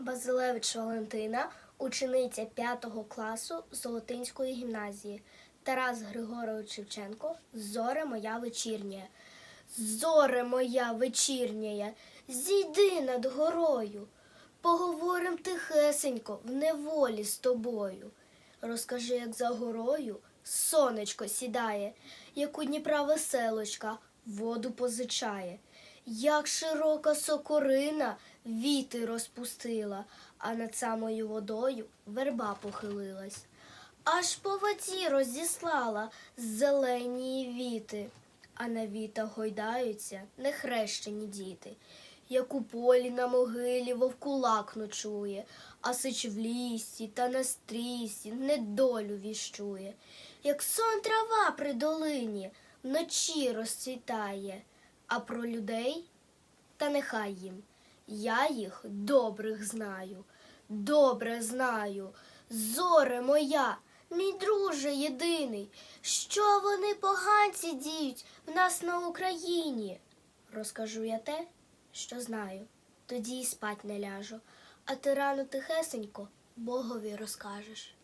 Базилевич Валентина, учениця 5 класу Золотинської гімназії. Тарас Григорович Шевченко, зоре моя вечірня. Зоре моя вечірня, зійди над горою, поговорим тихесенько в неволі з тобою. Розкажи, як за горою сонечко сідає, як у Дніпра веселочка воду позичає, як широка сокорина віти розпустила, а над самою водою верба похилилась. Аж по воді розіслала зелені віти, а на вітах гойдаються нехрещені діти. Як у полі на могилі вовкулак ночує, а сич в лісі та на стрісі недолю віщує, як сон трава при долині вночі розцвітає, а про людей та нехай їм. Я їх добрих знаю, добре знаю, зоре моя, мій друже єдиний, що вони поганці діють в нас на Україні. Розкажу я те, що знаю, тоді й спать не ляжу, а ти рано тихесенько Богові розкажеш.